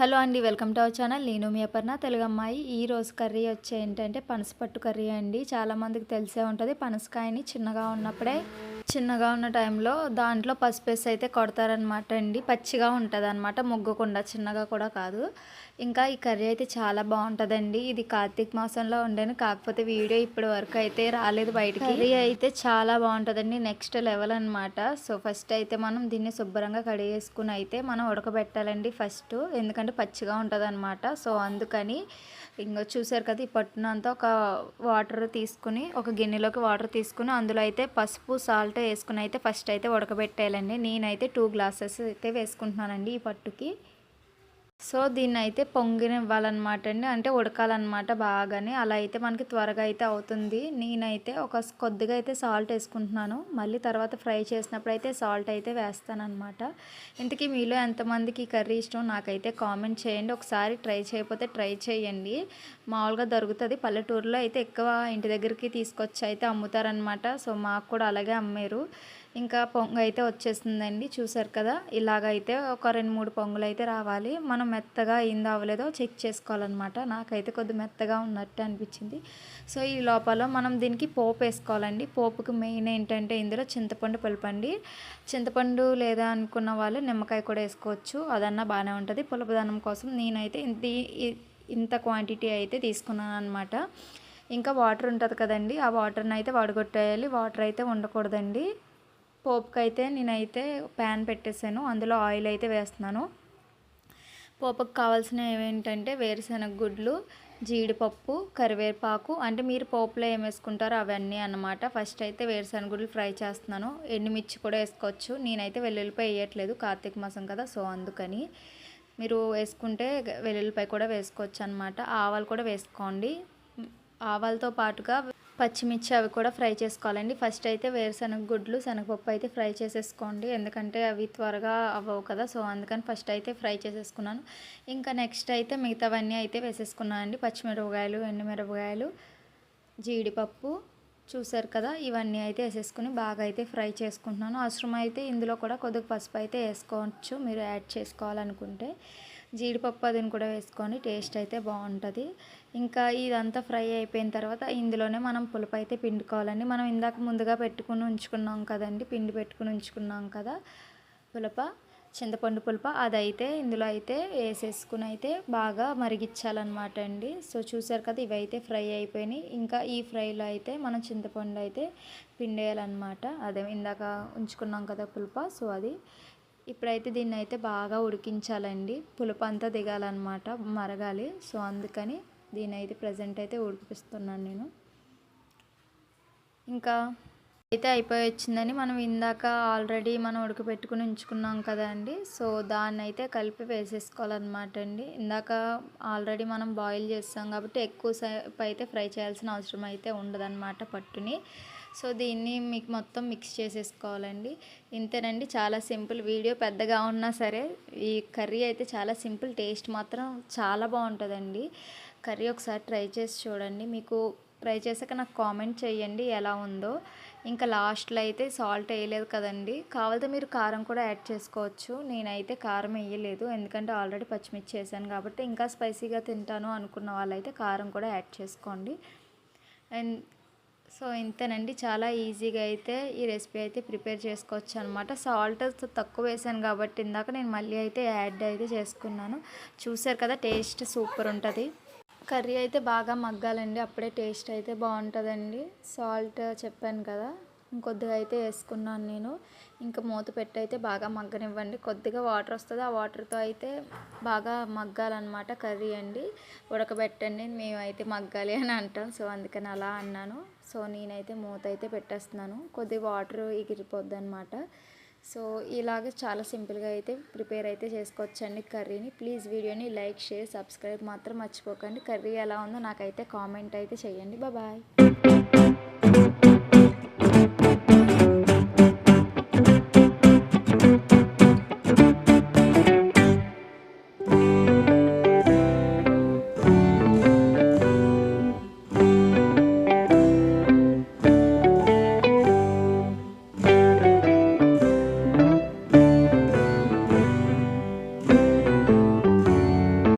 Hello అండి welcome to our channel. నేను మీ అపర్ణ తెలుగు అమ్మాయి ఈ రోజు కర్రీ వచ్చే ఏంటంటే పనసపట్టు కర్రీ అండి. చాలామందికి తెలిసే ఉంటుంది. పనసకాయని చిన్నగా ఉన్నప్పుడే చిన్నగా ఉన్న టైంలో దాంట్లో పసుపేసి అయితే కొడతారనమాట అండి. పచ్చిగా ఉంటుంది అనమాట ముగ్గకుండా చిన్నగా కూడా కాదు. ఇంకా ఈ కర్రీ అయితే చాలా బాగుంటుందండి. ఇది కార్తీక మాసంలో ఉండేను. కాకపోతే వీడియో ఇప్పటి వరకు అయితే రాలేదు బయటికి. కర్రీ అయితే చాలా బాగుంటుందండి. నెక్స్ట్ లెవెల్ అనమాట సో ఫస్ట్ అయితే మనం దీన్ని శుభ్రంగా కడిగేసుకుని అయితే మనం ఉడకబెట్టాలండి ఫస్ట్. ఎందుకంటే పచ్చిగా ఉంటుందనమాట సో అందుకని ఇంకా చూసారు కదా ఈ పట్టునంతా ఒక వాటర్ తీసుకుని ఒక గిన్నెలోకి వాటర్ తీసుకుని అందులో అయితే పసుపు సాల్ట్ వేసుకుని అయితే ఫస్ట్ అయితే ఉడకబెట్టాలండి నేనైతే టూ గ్లాసెస్ అయితే వేసుకుంటున్నానండి ఈ పట్టుకి. సో దీన్ని అయితే పొంగినివ్వాలన్నమాట అండి. అంటే ఉడకాలన్నమాట బాగానే. అలా అయితే మనకి త్వరగా అయితే అవుతుంది. నేనైతే ఒక కొద్దిగా అయితే సాల్ట్ వేసుకుంటున్నాను. మళ్ళీ తర్వాత ఫ్రై చేసినప్పుడు అయితే సాల్ట్ అయితే వేస్తానమాట ఇంతకీ మీలో ఎంతమందికి కర్రీ ఇష్టం? నాకైతే కామెంట్ చేయండి. ఒకసారి ట్రై చేయకపోతే ట్రై చేయండి. మామూలుగా దొరుకుతుంది. పల్లెటూరులో అయితే ఎక్కువ ఇంటి దగ్గరికి తీసుకొచ్చి అయితే అమ్ముతారనమాట సో మాకు కూడా అలాగే అమ్మారు. ఇంకా పొంగ అయితే వచ్చేస్తుందండి చూసారు కదా? ఇలాగైతే ఒక రెండు మూడు పొంగులు అయితే రావాలి. మనం మెత్తగా అయిందో అవ్వలేదో చెక్ చేసుకోవాలన్నమాట. నాకైతే కొద్ది మెత్తగా ఉన్నట్టు అనిపించింది. సో ఈ లోపల మనం దీనికి పోపు వేసుకోవాలండి. పోపుకి మెయిన్ ఏంటంటే ఇందులో చింతపండు పులపండి చింతపండు లేదా అనుకున్న వాళ్ళు నిమ్మకాయ కూడా వేసుకోవచ్చు. అదన్నా బాగానే ఉంటుంది. పులపదనం కోసం నేనైతే ఇంత ఇంత క్వాంటిటీ అయితే తీసుకున్నాను అనమాట ఇంకా వాటర్ ఉంటుంది కదండి ఆ వాటర్ని అయితే వడగొట్టేయాలి. వాటర్ అయితే ఉండకూడదండి. పోపుకైతే నేనైతే ప్యాన్ పెట్టేసాను. అందులో ఆయిల్ అయితే వేస్తున్నాను. పోపుకు కావాల్సినవి ఏంటంటే వేరుశనగ గుడ్లు జీడిపప్పు కరివేపాకు అంటే మీరు పోపులో ఏం వేసుకుంటారో అవన్నీ అనమాట ఫస్ట్ అయితే వేరుశనగుడ్లు ఫ్రై చేస్తున్నాను. ఎండుమిర్చి కూడా వేసుకోవచ్చు. నేనైతే వెల్లుల్లిపాయ వేయట్లేదు. కార్తీక మాసం కదా సో అందుకని మీరు వేసుకుంటే వెల్లుల్లిపాయ కూడా వేసుకోవచ్చు అనమాట ఆవాలు కూడా వేసుకోండి. ఆవాలతో పాటుగా పచ్చిమిర్చి అవి కూడా ఫ్రై చేసుకోవాలండి. ఫస్ట్ అయితే వేరుశనగ గుడ్లు శనగపప్పు అయితే ఫ్రై చేసేసుకోండి. ఎందుకంటే అవి త్వరగా అవ్వవు కదా సో అందుకని ఫస్ట్ అయితే ఫ్రై చేసేసుకున్నాను. ఇంకా నెక్స్ట్ అయితే మిగతావన్నీ అయితే వేసేసుకున్నాను అండి. పచ్చిమిరపకాయలు ఎండుమిరపకాయలు జీడిపప్పు చూసారు కదా ఇవన్నీ అయితే వేసేసుకుని బాగా అయితే ఫ్రై చేసుకుంటున్నాను. అవసరం అయితే ఇందులో కూడా కొద్దిగా పసుపు అయితే వేసుకోవచ్చు. మీరు యాడ్ చేసుకోవాలనుకుంటే జీడిపప్పు అదిని కూడా వేసుకొని టేస్ట్ అయితే బాగుంటుంది. ఇంకా ఇదంతా ఫ్రై అయిపోయిన తర్వాత ఇందులోనే మనం పులుపు అయితే పిండుకోవాలండి. మనం ఇందాక ముందుగా పెట్టుకుని ఉంచుకున్నాం కదండి పిండి పెట్టుకుని ఉంచుకున్నాం కదా పులప చింతపండు పులుప అదైతే ఇందులో అయితే వేసేసుకుని అయితే బాగా మరిగించాలన్నమాట అండి. సో చూసారు కదా ఇవైతే ఫ్రై అయిపోయినాయి. ఇంకా ఈ ఫ్రైలో అయితే మనం చింతపండు అయితే పిండేయాలన్నమాట. అదే ఇందాక ఉంచుకున్నాం కదా పులుప సో అది ఇప్పుడైతే దీన్ని అయితే బాగా ఉడికించాలండి. పులుపు అంతా దిగాలన్నమాట మరగాలి. సో అందుకని దీని అయితే ప్రజెంట్ అయితే ఉడికిపిస్తున్నాను నేను. ఇంకా అయితే అయిపోయి వచ్చిందని మనం ఇందాక ఆల్రెడీ మనం ఉడకబెట్టుకుని ఉంచుకున్నాం కదండి సో దాన్ని అయితే కలిపి వేసేసుకోవాలన్నమాట అండి. ఇందాక ఆల్రెడీ మనం బాయిల్ చేస్తాం కాబట్టి ఎక్కువ సేపు అయితే ఫ్రై చేయాల్సిన అవసరం అయితే ఉండదన్నమాట పట్టుని. సో దీన్ని మీకు మొత్తం మిక్స్ చేసేసుకోవాలండి. ఇంతేనండి చాలా సింపుల్ వీడియో. పెద్దగా ఉన్నా సరే ఈ కర్రీ అయితే చాలా సింపుల్ టేస్ట్ మాత్రం చాలా బాగుంటుందండి. కర్రీ ఒకసారి ట్రై చేసి చూడండి. మీకు ట్రై చేశాక నాకు కామెంట్ చేయండి ఎలా ఉందో. ఇంకా లాస్ట్లో అయితే సాల్ట్ వేయలేదు కదండి. కావాలంటే మీరు కారం కూడా యాడ్ చేసుకోవచ్చు. నేనైతే కారం వేయలేదు. ఎందుకంటే ఆల్రెడీ పచ్చిమిర్చి వేసాను కాబట్టి ఇంకా స్పైసీగా తింటాను అనుకున్న వాళ్ళైతే కారం కూడా యాడ్ చేసుకోండి. అండ్ సో ఇంతేనండి. చాలా ఈజీగా అయితే ఈ రెసిపీ అయితే ప్రిపేర్ చేసుకోవచ్చు అనమాట సాల్ట్ తక్కువ వేసాను కాబట్టి ఇందాక నేను మళ్ళీ అయితే యాడ్ అయితే చేసుకున్నాను. చూసారు కదా టేస్ట్ సూపర్ ఉంటుంది. కర్రీ అయితే బాగా మగ్గాలండి. అప్పుడే టేస్ట్ అయితే బాగుంటుందండి. సాల్ట్ చెప్పాను కదా ఇంకొద్దిగా అయితే వేసుకున్నాను నేను. ఇంకా మూత పెట్టి అయితే బాగా మగ్గనివ్వండి. కొద్దిగా వాటర్ వస్తుంది ఆ వాటర్తో అయితే బాగా మగ్గాలన్నమాట కర్రీ అండి. ఉడకబెట్టండి మేమైతే మగ్గాలి అని అంటాం. సో అందుకని అలా అన్నాను. సో నేనైతే మూత అయితే పెట్టేస్తున్నాను. కొద్దిగా వాటర్ ఎగిరిపోద్ది అనమాట సో ఇలాగ చాలా సింపుల్గా అయితే ప్రిపేర్ అయితే చేసుకోవచ్చండి కర్రీని. ప్లీజ్ వీడియోని లైక్ షేర్ సబ్స్క్రైబ్ మాత్రం మర్చిపోకండి. కర్రీ ఎలా ఉందో నాకైతే కామెంట్ అయితే చేయండి. బాయ్